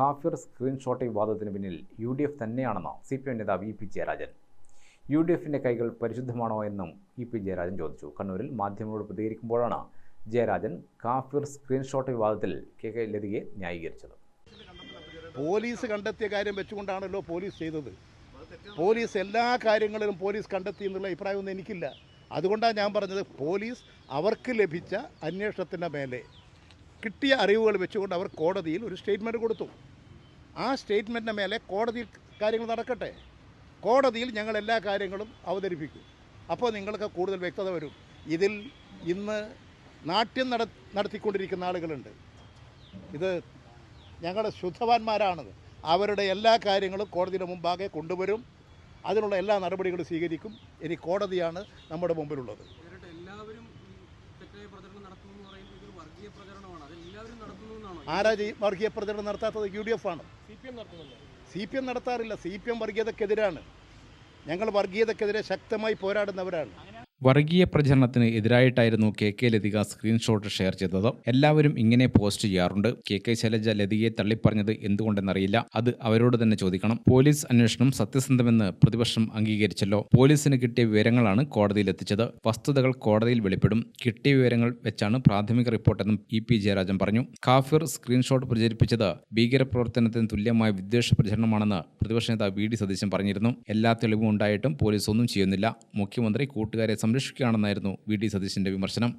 കാഫിർ സ്ക്രീൻഷോട്ട് വിവാദത്തിന് പിന്നിൽ യു ഡി എഫ് തന്നെയാണെന്ന് സി പി എം നേതാവ് E P Jayarajan. U D എഫിന്റെ കൈകൾ പരിശുദ്ധമാണോ എന്നും ഇ പി ജയരാജൻ ചോദിച്ചു. കണ്ണൂരിൽ മാധ്യമങ്ങളോട് പ്രതികരിക്കുമ്പോഴാണ് ജയരാജൻ കാഫിർ സ്ക്രീൻഷോട്ട് വിവാദത്തിൽ കെ കെ ലതികയെ ന്യായീകരിച്ചത്. പോലീസ് കണ്ടെത്തിയ കാര്യം വെച്ചുകൊണ്ടാണല്ലോ പോലീസ് ചെയ്തത്. പോലീസ് എല്ലാ കാര്യങ്ങളിലും പോലീസ് കണ്ടെത്തി എന്നുള്ള അഭിപ്രായമൊന്നും എനിക്കില്ല. അതുകൊണ്ടാണ് ഞാൻ പറഞ്ഞത് പോലീസ് അവർക്ക് ലഭിച്ച അന്വേഷണത്തിന്റെ മേലെ. കിട്ടിയ അറിവുകൾ വെച്ചുകൊണ്ട് അവർ കോടതിയിൽ ഒരു സ്റ്റേറ്റ്മെന്റ് കൊടുത്തു. ആ സ്റ്റേറ്റ്മെന്റിന് മേലെ കോടതിയിൽ കാര്യങ്ങൾ നടക്കട്ടെ. കോടതിയിൽ ഞങ്ങൾ എല്ലാ കാര്യങ്ങളും അവതരിപ്പിക്കും. അപ്പോൾ നിങ്ങൾക്ക് കൂടുതൽ വ്യക്തത വരും. ഇതിൽ ഇന്ന് നാട്യം നട നടത്തിക്കൊണ്ടിരിക്കുന്ന ആളുകളുണ്ട്. ഇത് ഞങ്ങളുടെ ശുദ്ധവാന്മാരാണത് അവരുടെ എല്ലാ കാര്യങ്ങളും കോടതിയുടെ മുമ്പാകെ കൊണ്ടുവരും. അതിനുള്ള എല്ലാ നടപടികളും സ്വീകരിക്കും. ഇനി കോടതിയാണ് നമ്മുടെ മുമ്പിലുള്ളത് ഇവരുടെ എല്ലാവരും ഈ തെറ്റായ പ്രചരണം നടത്തുന്നു എന്ന് പറയുന്നത് ഇതൊരു വർഗീയ പ്രചരണമാണ്. അത് എല്ലാവരും നടത്തുന്നു എന്നാണോ? ആരാ ഈ വർഗീയ പ്രചരണം നടത്താത്തത്? യു ഡി എഫ് ആണ്. സി പി എം നടത്തുന്നുണ്ടോ. സി പി എം നടത്താറില്ല. സി പി എം വർഗീയതക്കെതിരാണ്. ഞങ്ങൾ വർഗീയതക്കെതിരെ ശക്തമായി പോരാടുന്നവരാണ്. വർഗീയ പ്രചരണത്തിന് എതിരായിട്ടായിരുന്നു K K Latika screenshot share ചെയ്തത്. എല്ലാവരും ഇങ്ങനെ പോസ്റ്റ് ചെയ്യാറുണ്ട്. കെ കെ ശൈലജ ലതികയെ തള്ളിപ്പറഞ്ഞത് എന്തുകൊണ്ടെന്നറിയില്ല. അത് അവരോട് തന്നെ ചോദിക്കണം. പോലീസ് അന്വേഷണം സത്യസന്ധമെന്ന് പ്രതിപക്ഷം അംഗീകരിച്ചല്ലോ. പോലീസിന് കിട്ടിയ വിവരങ്ങളാണ് കോടതിയിൽ കോടതിയിലെത്തിച്ചത് വസ്തുതകൾ കോടതിയിൽ വെളിപ്പെടും. കിട്ടിയ വിവരങ്ങൾ വെച്ചാണ് പ്രാഥമിക റിപ്പോർട്ടെന്നും ഇ പി ജയരാജൻ പറഞ്ഞു. കാഫിർ സ്ക്രീൻഷോട്ട് പ്രചരിപ്പിച്ചത് ഭീകരപ്രവർത്തനത്തിന് തുല്യമായ വിദ്വേഷ പ്രചരണമാണെന്ന് പ്രതിപക്ഷ നേതാവ് വി ഡി സതീശൻ പറഞ്ഞിരുന്നു. എല്ലാ തെളിവും ഉണ്ടായിട്ടും പോലീസ് ഒന്നും ചെയ്യുന്നില്ല. മുഖ്യമന്ത്രി കൂട്ടുകാരെ സംരക്ഷിക്കുകയാണെന്നായിരുന്നു വി ഡി സതീശന്റെ വിമർശനം.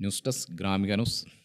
News desk Gramika news.